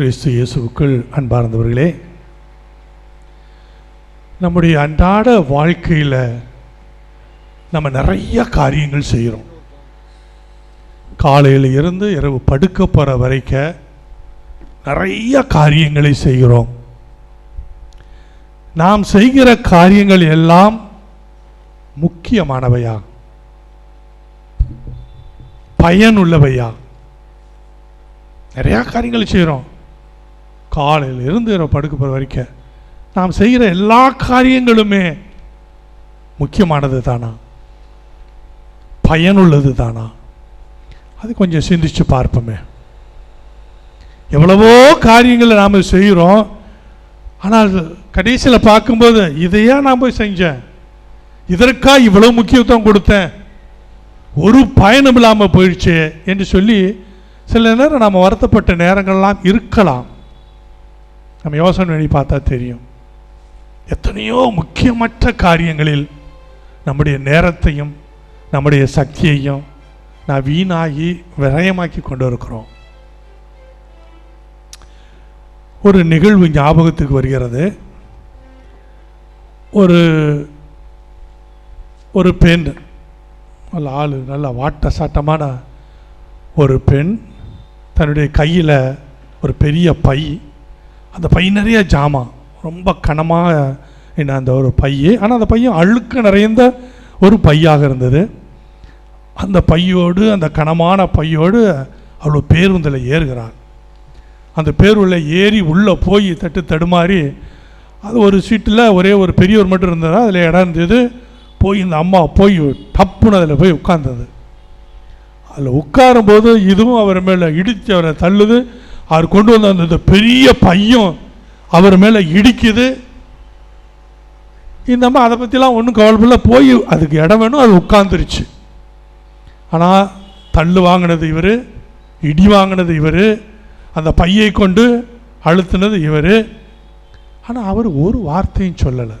கிறிஸ்து இயேசுவுக்குள் அன்பார்ந்தவர்களே நம்முடைய அன்றாட வாழ்க்கையில் நம்ம நிறைய காரியங்கள் செய்கிறோம் காலையில் இருந்து இரவு படுக்க போகிற வரைக்க நிறைய காரியங்களை செய்கிறோம் நாம் செய்கிற காரியங்கள் எல்லாம் முக்கியமானவையா? பயனுள்ளவையா? நிறையா காரியங்கள் செய்கிறோம் காலையில் இருந்து படுக்க போகிற வரைக்கும் நாம் செய்கிற எல்லா காரியங்களுமே முக்கியமானது தானா? பயனுள்ளது தானா? அது கொஞ்சம் சிந்திச்சு பார்ப்போமே. எவ்வளவோ காரியங்களை நாம் செய்கிறோம் ஆனால் கடைசியில் பார்க்கும்போது இதையா நான் போய் செஞ்சேன்? இதற்கா இவ்வளோ முக்கியத்துவம் கொடுத்தேன்? ஒரு பயனும் இல்லாமல் போயிடுச்சு என்று சொல்லி சில நேரம் நாம் வருத்தப்பட்ட நேரங்கள்லாம் இருக்கலாம். நம்ம யோசனை வழி பார்த்தா தெரியும். எத்தனையோ முக்கியமற்ற காரியங்களில் நம்முடைய நேரத்தையும் நம்முடைய சக்தியையும் நான் வீணாகி விரயமாக்கி கொண்டு இருக்கிறோம் ஒரு நிகழ்வு ஞாபகத்துக்கு வருகிறது. ஒரு ஒரு பெண் நல்ல ஆள் நல்ல வாட்ட சாட்டமான ஒரு பெண் தன்னுடைய கையில் ஒரு பெரிய பை அந்த பை நிறைய ஜாமான். ரொம்ப கனமாக என்ன அந்த ஒரு பையே. ஆனால் அந்த பையன் அழுக்கு நிறைந்த ஒரு பையாக இருந்தது. அந்த பையோடு அந்த கனமான பையோடு அவ்வளோ பேருந்தில் ஏறுகிறார் அந்த பேருந்தில் ஏறி உள்ளே போய் தட்டு தடுமாறி அது ஒரு சீட்டில் ஒரே ஒரு பெரியவர் மட்டும் இருந்ததா. அதில் இடம் இருந்தது. போய் இந்த அம்மா போய் டப்புன்னு அதில் போய் உட்கார்ந்தது. அதில் உட்காரும்போது இதுவும் அவர் மேலே இடித்து அவரை தள்ளுது. அவர் கொண்டு வந்த அந்த பெரிய பையன் அவர் மேலே இடிக்குது. இந்த அம்மா அதை பற்றிலாம் ஒன்றும் கவலைப்படல. போய் அதுக்கு இடம் வேணும் அது உட்காந்துருச்சு ஆனால் தள்ளு வாங்கினது இவர் இடி வாங்கினது இவர் அந்த பையை கொண்டு அழுத்தினது இவர். ஆனால் அவர் ஒரு வார்த்தையும் சொல்லலை.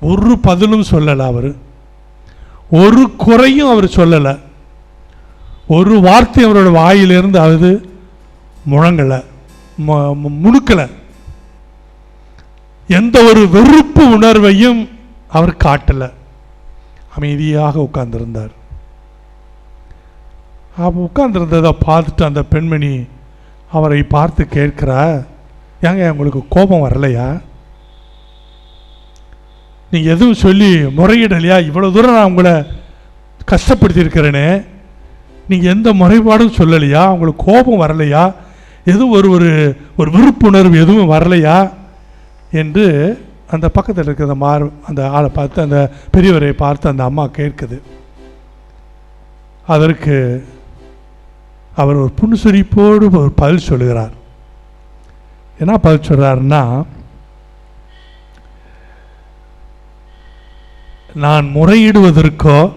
ஒரு பதிலும் சொல்லலை அவர். ஒரு குறையும் அவர் சொல்லலை. ஒரு வார்த்தை அவரோட வாயிலிருந்து அது முழங்கலை முணுக்கலை. எந்த ஒரு வெறுப்பு உணர்வையும் அவர் காட்டலை. அமைதியாக உட்கார்ந்திருந்தார். அப்போ உட்கார்ந்துருந்ததை பார்த்துட்டு அந்த பெண்மணி அவரை பார்த்து கேட்கிறா ஏங்க உங்களுக்கு கோபம் வரலையா? நீங்கள் எதுவும் சொல்லி முறையிடலையா? இவ்வளோ தூரம் நான் உங்களை கஷ்டப்படுத்தியிருக்கிறேனே. நீங்கள் எந்த முறைப்பாடும் சொல்லலையா? உங்களுக்கு கோபம் வரலையா? எதுவும் ஒரு ஒரு ஒரு விருப்புணர்வு எதுவும் வரலையா? என்று அந்த பக்கத்தில் இருக்கிற மார் அந்த ஆளை பார்த்து அந்த பெரியவரை பார்த்து அந்த அம்மா கேட்குது. அதற்கு அவர் ஒரு புன்சுரிப்போடு ஒரு பதில் சொல்கிறார் என்ன பதில் சொல்கிறாருன்னா நான் முறையிடுவதற்கோ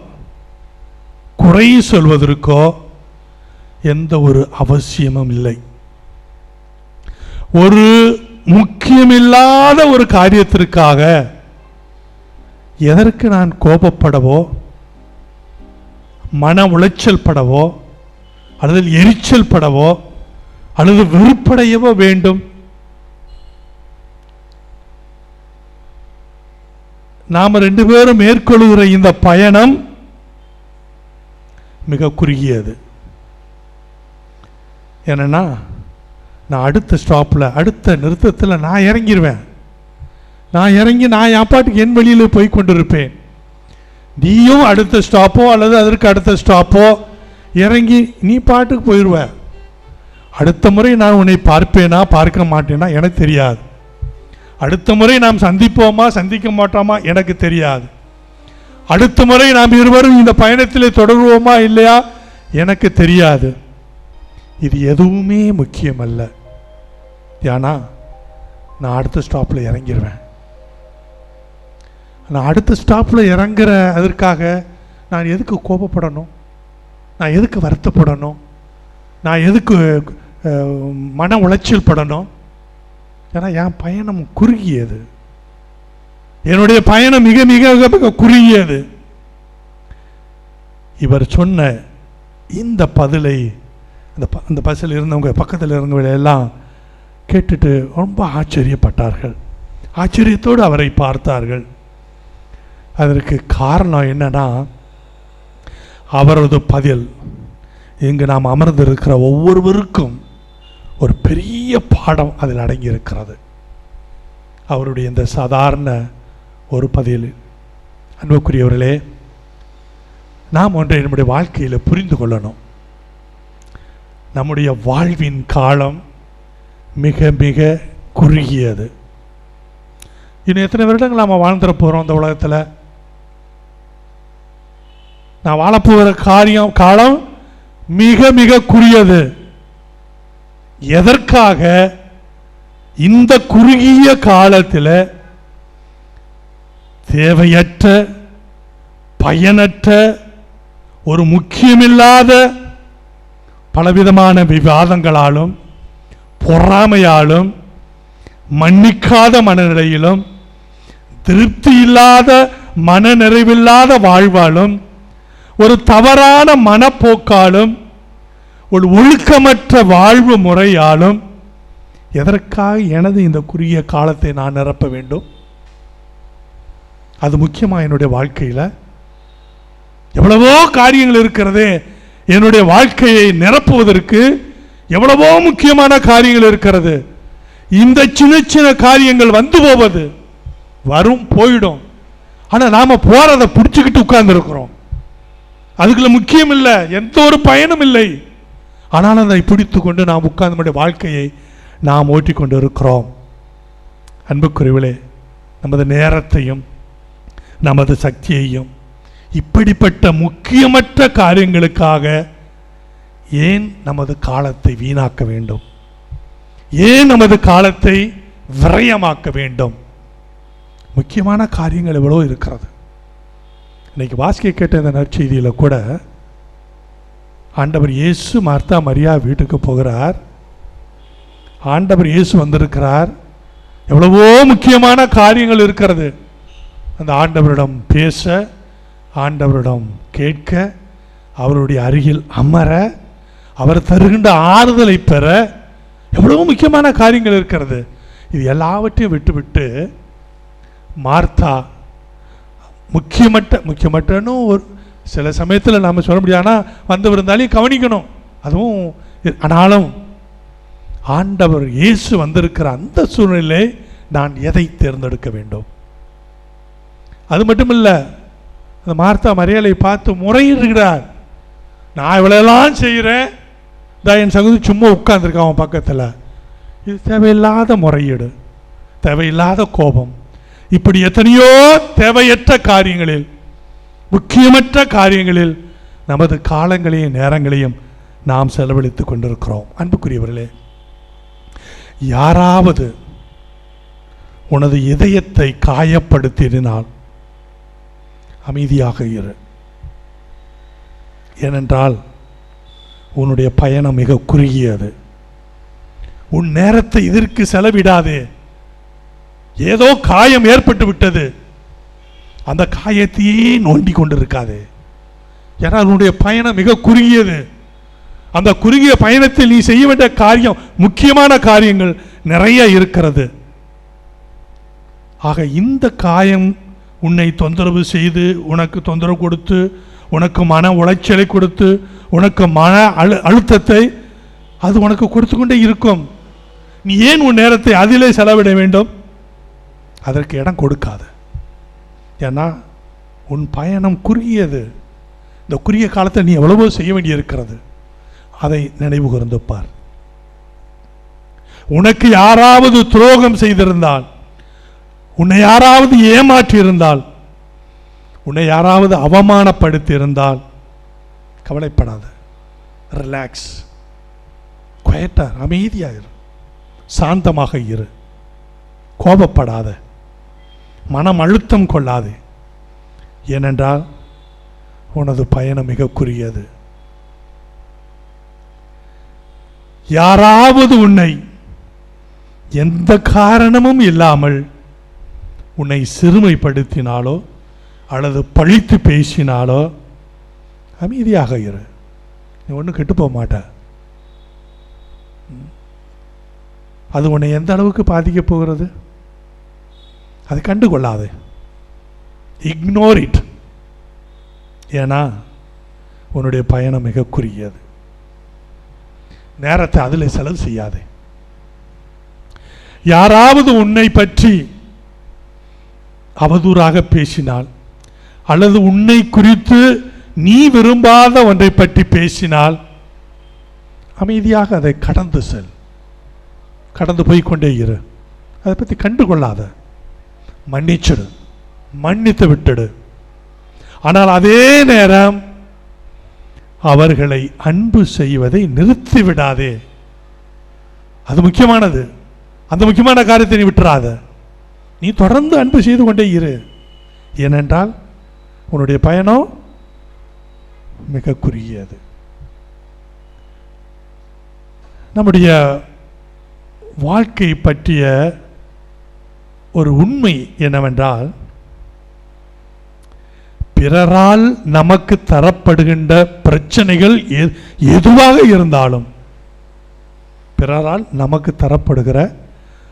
குறை சொல்வதற்கோ எந்த ஒரு அவசியமும் இல்லை. ஒரு முக்கியமில்லாத ஒரு காரியத்திற்காக எதற்கு நான் கோபப்படவோ மன உளைச்சல் படவோ அல்லது எரிச்சல் படவோ அல்லது வெறுப்படையவோ வேண்டும். நாம் ரெண்டு பேரும் மேற்கொள்கிற இந்த பயணம் மிக குறுகியது. என்னன்னா நான் அடுத்த ஸ்டாப்பில் அடுத்த நிறுத்தத்தில் நான் இறங்கிடுவேன் நான் இறங்கி நான் என் பாட்டுக்கு என் வழியில் போய் கொண்டிருப்பேன். நீயும் அடுத்த ஸ்டாப்போ அல்லது அதற்கு அடுத்த ஸ்டாப்போ இறங்கி நீ பாட்டுக்கு போயிடுவ அடுத்த முறை நான் உன்னை பார்ப்பேனா பார்க்க மாட்டேனா எனக்கு தெரியாது. அடுத்த முறை நாம் சந்திப்போமா சந்திக்க மாட்டோமா எனக்கு தெரியாது. அடுத்த முறை நாம் இருவரும் இந்த பயணத்தில் தொடருவோமா இல்லையா எனக்கு தெரியாது. இது எதுவுமே முக்கியமல்ல. ஏன்னா நான் அடுத்த ஸ்டாப்பில் இறங்கிடுவேன் நான் அடுத்த ஸ்டாப்பில் இறங்குற அதற்காக நான் எதுக்கு கோபப்படணும்? நான் எதுக்கு வருத்தப்படணும்? நான் எதுக்கு மன உளைச்சல் படணும்? ஏன்னா என் பயணம் குறுகியது. என்னுடைய பயணம் மிக மிக மிக மிக குறுகியது. இவர் சொன்ன இந்த பதிலை அந்த ப அந்த பஸ்ஸில் இருந்தவங்க பக்கத்தில் இருந்தவங்க எல்லாம் கேட்டுட்டு ரொம்ப ஆச்சரியப்பட்டார்கள். ஆச்சரியத்தோடு அவரை பார்த்தார்கள். அதற்கு காரணம் என்னன்னா அவரது பதில் இங்கு நாம் அமர்ந்திருக்கிற ஒவ்வொருவருக்கும் ஒரு பெரிய பாடம் அதில் அடங்கியிருக்கிறது. அவருடைய இந்த சாதாரண ஒரு பதில் அன்புக்குரியவர்களே நாம் ஒன்றை நம்முடைய வாழ்க்கையில் புரிந்து கொள்ளணும். நம்முடைய வாழ்வின் காலம் மிக மிக குறுகியது. இன்னும் எத்தனை வருடங்கள் நாம் வாழ்ந்துட போகிறோம் இந்த உலகத்தில்? நான் வாழப்போகிற காரியம் காலம் மிக மிக குறுகியது. எதற்காக? இந்த குறுகிய காலத்தில் தேவையற்ற பயனற்ற ஒரு முக்கியமில்லாத பலவிதமான விவாதங்களாலும் பொறாமையாலும் மன்னிக்காத மனநிலையிலும் திருப்தி இல்லாத மனநிறைவில்லாத வாழ்வாலும் ஒரு தவறான மனப்போக்காலும் ஒரு ஒழுக்கமற்ற வாழ்வு முறையாலும் எதற்காக எனது இந்த குறுகிய காலத்தை நான் நிரப்ப வேண்டும்? அது முக்கியமாக என்னுடைய வாழ்க்கையில்? எவ்வளவோ காரியங்கள் இருக்கிறதே என்னுடைய வாழ்க்கையை நிரப்புவதற்கு எவ்வளவோ முக்கியமான காரியங்கள் இருக்கிறது. இந்த சின்ன சின்ன காரியங்கள் வந்து போவது வரும் போயிடும். ஆனால் நாம் போறதை பிடிச்சுக்கிட்டு உட்கார்ந்துருக்கிறோம். அதுக்குள்ள முக்கியம் இல்லை எந்த ஒரு பயனும் இல்லை. ஆனால் அதை பிடித்து கொண்டு நாம் உட்கார்ந்து நம்முடைய வாழ்க்கையை நாம் ஓட்டிக்கொண்டு இருக்கிறோம் அன்புக்குறைவிலே நமது நேரத்தையும் நமது சக்தியையும் இப்படிப்பட்ட முக்கியமற்ற காரியங்களுக்காக ஏன் நமது காலத்தை வீணாக்க வேண்டும்? ஏன் நமது காலத்தை விரயமாக்க வேண்டும்? முக்கியமான காரியங்கள் எவ்வளோ இருக்கிறது. இன்னைக்கு வாசிக்க கேட்ட இந்த நற்செய்தியில் கூட ஆண்டவர் இயேசு மார்த்தா மரியா வீட்டுக்கு போகிறார். ஆண்டவர் இயேசு வந்திருக்கிறார். எவ்வளவோ முக்கியமான காரியங்கள் இருக்கிறது. அந்த ஆண்டவரிடம் பேச ஆண்டவரிடம் கேட்க அவருடைய அருகில் அமர அவர் தருகின்ற ஆறுதலை பெற எவ்வளவு முக்கியமான காரியங்கள் இருக்கிறது. இது எல்லாவற்றையும் விட்டுவிட்டு மார்த்தா முக்கியமற்ற முக்கியமற்றன்னு ஒரு சில சமயத்தில் நாம் சொல்ல முடியாது ஆனால் வந்து இருந்தாலையும் கவனிக்கணும். அதுவும் ஆனாலும் ஆண்டவர் இயேசு வந்திருக்கிற அந்த சூழ்நிலை நான் எதை தேர்ந்தெடுக்க வேண்டும்? அது மட்டும் இல்லை அந்த மார்த்தா மரியாதை பார்த்து முறையிடுகிறார். நான் இவ்வளோலாம் செய்கிறேன். தான் என் சகோதரி சும்மா உட்காந்துருக்கான் அவன் பக்கத்தில்? இது தேவையில்லாத முறையீடு. தேவையில்லாத கோபம். இப்படி எத்தனையோ தேவையற்ற காரியங்களில் முக்கியமற்ற காரியங்களில் நமது காலங்களையும் நேரங்களையும் நாம் செலவழித்துக் கொண்டிருக்கிறோம். அன்புக்குரியவர்களே யாராவது உனது இதயத்தை காயப்படுத்தினால் அமைதியாக இரு. ஏனென்றால் உன்னுடைய பயணம் மிக குறுகியது. உன் நேரத்தை இதற்கு செலவிடாதே. ஏதோ காயம் ஏற்பட்டு விட்டது. அந்த காயத்தையே நோண்டி கொண்டிருக்காதே. ஏன்னா உன்னுடைய பயணம் மிக குறுகியது. அந்த குறுகிய பயணத்தில் நீ செய்ய வேண்டிய காரியம் முக்கியமான காரியங்கள் நிறைய இருக்கிறது. ஆக இந்த காயம் உன்னை தொந்தரவு செய்து உனக்கு தொந்தரவு கொடுத்து உனக்கு மன உளைச்சலை கொடுத்து உனக்கு மன அழு அழுத்தத்தை அது உனக்கு கொடுத்து கொண்டே இருக்கும். நீ ஏன் உன் நேரத்தை அதிலே செலவிட வேண்டும்? அதற்கு இடம் கொடுக்காது. ஏன்னா உன் பயணம் குறுகியது. இந்த குறுகிய காலத்தை நீ எவ்வளவோ செய்ய வேண்டியிருக்கிறது. அதை நினைவு கூர்ந்துப்பார் உனக்கு யாராவது துரோகம் செய்திருந்தால் உன்னை யாராவது ஏமாற்றியிருந்தால் உன்னை யாராவது அவமானப்படுத்தி இருந்தால் கவலைப்படாத ரிலாக்ஸ் குயட்டா அமைதியாக இரு. சாந்தமாக இரு. கோபப்படாத. மனம் அழுத்தம் கொள்ளாது. ஏனென்றால் உனது பயணம் மிக யாராவது உன்னை எந்த காரணமும் இல்லாமல் உன்னை சிறுமைப்படுத்தினாலோ அல்லது பழித்து பேசினாலோ அமைதியாக இரு. நீ ஒன்றும் கெட்டு போக மாட்ட. அது உன்னை எந்த அளவுக்கு பாதிக்க போகிறது? அது கண்டு கொள்ளாது இக்னோர் இட் ஏன்னா உன்னுடைய பயணம் மிக குறுகியது நேரத்தை அதில் செலவு செய்யாதே. யாராவது உன்னை பற்றி அவதூறாக பேசினால் அல்லது உன்னை குறித்து நீ விரும்பாத ஒன்றை பற்றி பேசினால் அமைதியாக அதை கடந்து செல். கடந்து போய் கொண்டே இரு. அதை பற்றி கண்டுகொள்ளாத. மன்னிச்சிடு. மன்னித்து விட்டுடு. ஆனால் அதே நேரம் அவர்களை அன்பு செய்வதை நிறுத்தி விடாதே. அது முக்கியமானது. அந்த முக்கியமான காரியத்தை நீ விட்டுறாத. நீ தொடர்ந்து அன்பு செய்து கொண்டே இரு. ஏனென்றால் உன்னுடைய பயணம் மிக குறுகியது நம்முடைய வாழ்க்கை பற்றிய ஒரு உண்மை என்னவென்றால் பிறரால் நமக்கு தரப்படுகின்ற பிரச்சனைகள் எ- எதுவாக இருந்தாலும் பிறரால் நமக்கு தரப்படுகிற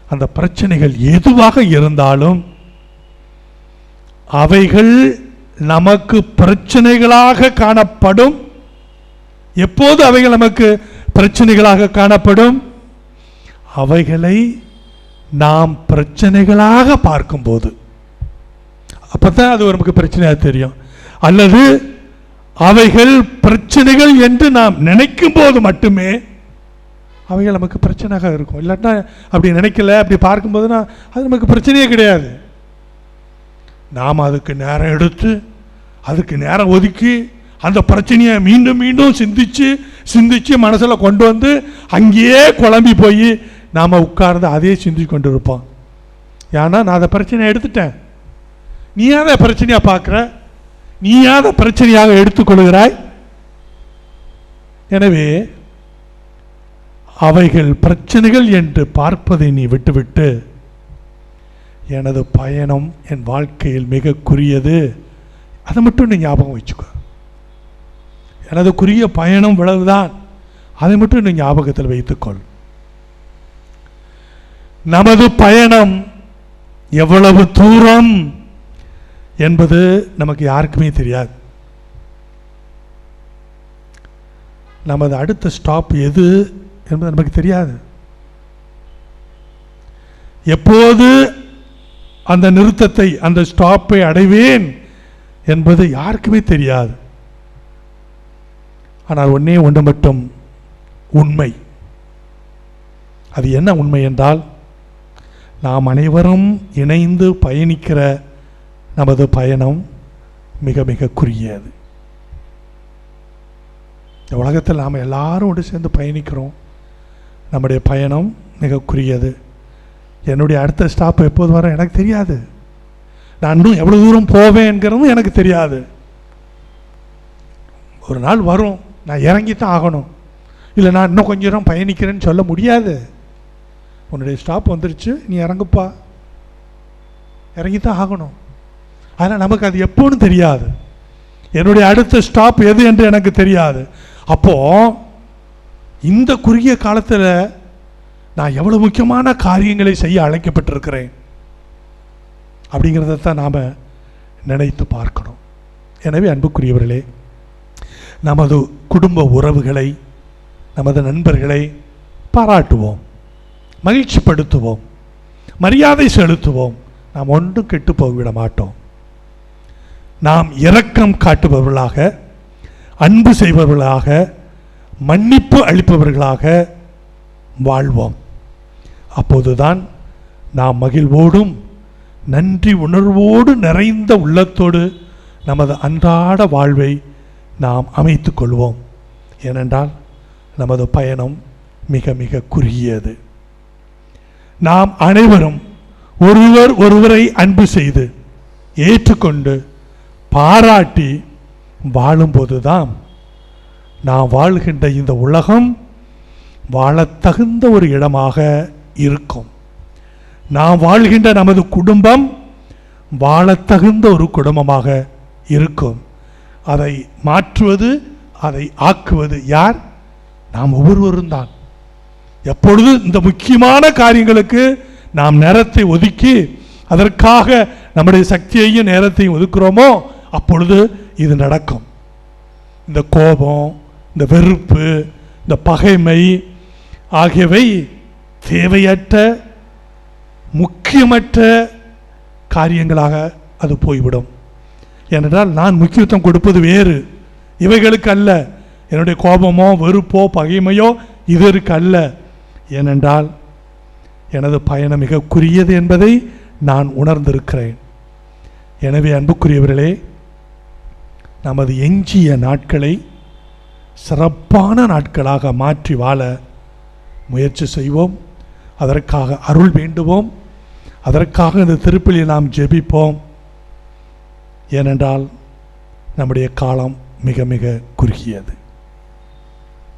அந்த பிரச்சனைகள் எதுவாக இருந்தாலும் அவைகள் நமக்கு பிரச்சனைகளாக காணப்படும். எப்போது அவைகள் நமக்கு பிரச்சனைகளாக காணப்படும்? அவைகளை நாம் பிரச்சனைகளாக பார்க்கும்போது. அப்பதான் அது நமக்கு பிரச்சனையாக தெரியும். அல்லது அவைகள் பிரச்சனைகள் என்று நாம் நினைக்கும் போது மட்டுமே அவைகள் நமக்கு பிரச்சனையாக இருக்கும். இல்லாட்டா அப்படி நினைக்கல அப்படி பார்க்கும்போதுனா அது நமக்கு பிரச்சனையே கிடையாது. நாம் அதுக்கு நேரம் எடுத்து அதுக்கு நேரம் ஒதுக்கி அந்த பிரச்சனையை மீண்டும் மீண்டும் சிந்தித்து சிந்திச்சு மனசில் கொண்டு வந்து அங்கேயே குழம்பி போய் நாம் உட்கார்ந்து அதே சிந்திச்சு கொண்டு இருப்போம் ஏன்னா நான் அதை பிரச்சனையை எடுத்துட்டேன். நீ அதை பிரச்சனையாக பார்க்குற? நீ அதை பிரச்சனையாக எடுத்துக்கொள்கிறாய்? எனவே அவைகள் பிரச்சனைகள் என்று பார்ப்பதை நீ விட்டுவிட்டு எனது பயணம் என் வாழ்க்கையில் மிக குறியது. அதை மட்டும் நீ ஞாபகம் வச்சுக்கோ. எனது குறிய பயணம் விளவுதான் அதை மட்டும் நீ ஞாபகத்தில் வைத்துக்கொள். நமது பயணம் எவ்வளவு தூரம் என்பது நமக்கு யாருக்குமே தெரியாது. நமது அடுத்த ஸ்டாப் எது என்பது நமக்கு தெரியாது. எப்போது அந்த நிறுத்தத்தை அந்த ஸ்டாப்பை அடைவேன் என்பது யாருக்குமே தெரியாது. ஆனால் ஒன்னே ஒன்று மட்டும் உண்மை. அது என்ன உண்மை என்றால் நாம் அனைவரும் இணைந்து பயணிக்கிற நமது பயணம் மிக மிக குறுகியது. இந்த உலகத்தில் நாம் எல்லாரும் ஒன்று சேர்ந்து பயணிக்கிறோம். நம்முடைய பயணம் மிக குறுகியது. என்னுடைய அடுத்த ஸ்டாப் எப்போது வர எனக்கு தெரியாது. நான் இன்னும் எவ்வளோ தூரம் போவேங்கிறதும் எனக்கு தெரியாது. ஒரு நாள் வரும் நான் இறங்கித்தான் ஆகணும். இல்லை நான் இன்னும் கொஞ்ச நேரம் பயணிக்கிறேன்னு சொல்ல முடியாது. உன்னுடைய ஸ்டாப் வந்துருச்சு நீ இறங்குப்பா. இறங்கித்தான் ஆகணும். ஆனால் நமக்கு அது எப்போன்னு தெரியாது. என்னுடைய அடுத்த ஸ்டாப் எது என்று எனக்கு தெரியாது. அப்போ இந்த குறுகிய காலத்தில் நான் எவ்வளவு முக்கியமான காரியங்களை செய்ய அழைக்கப்பட்டிருக்கிறேன் அப்படிங்கிறத தான் நாம் நினைத்து பார்க்கணும். எனவே அன்புக்குரியவர்களே நமது குடும்ப உறவுகளை நமது நண்பர்களை பாராட்டுவோம் மகிழ்ச்சிப்படுத்துவோம் மரியாதை செலுத்துவோம். நாம் ஒன்றும் கெட்டு போய்விட மாட்டோம். நாம் இரக்கம் காட்டுபவர்களாக அன்பு செய்பவர்களாக மன்னிப்பு அளிப்பவர்களாக வாழ்வோம். அப்போதுதான் நாம் மகிழ்வோடும் நன்றி உணர்வோடு நிறைந்த உள்ளத்தோடு நமது அன்றாட வாழ்வை நாம் அமைத்து கொள்வோம். ஏனென்றால் நமது பயணம் மிக மிக குறுகியது. நாம் அனைவரும் ஒருவர் ஒருவரை அன்பு செய்து ஏற்றுக்கொண்டு பாராட்டி வாழும்போதுதான் நாம் வாழ்கின்ற இந்த உலகம் வாழத்தகுந்த ஒரு இடமாக இருக்கும். நாம் வாழ்கின்ற நமது குடும்பம் வாழத் தகுந்த ஒரு குடும்பமாக இருக்கும். அதை மாற்றுவது அதை ஆக்குவது யார்? நாம் ஒவ்வொருவரும் தான். எப்பொழுது இந்த முக்கியமான காரியங்களுக்கு நாம் நேரத்தை ஒதுக்கி அதற்காக நம்முடைய சக்தியையும் நேரத்தையும் ஒதுக்குறோமோ அப்பொழுது இது நடக்கும். இந்த கோபம் இந்த வெறுப்பு இந்த பகைமை ஆகியவை தேவையற்ற முக்கியமற்ற காரியங்களாக அது போய்விடும். ஏனென்றால் நான் முக்கியத்துவம் கொடுப்பது வேறு. இவைகளுக்கு அல்ல. என்னுடைய கோபமோ வெறுப்போ பகைமையோ இதற்கு அல்ல. ஏனென்றால் எனது பயணம் மிக குறியது என்பதை நான் உணர்ந்திருக்கிறேன். எனவே அன்புக்குரியவர்களே நமது எஞ்சிய நாட்களை சிறப்பான நாட்களாக மாற்றி வாழ முயற்சி செய்வோம். அதற்காக அருள் வேண்டுவோம். அதற்காக இந்த திருப்பலியை நாம் ஜெபிப்போம். ஏனென்றால் நம்முடைய காலம் மிக மிக குறுகியது.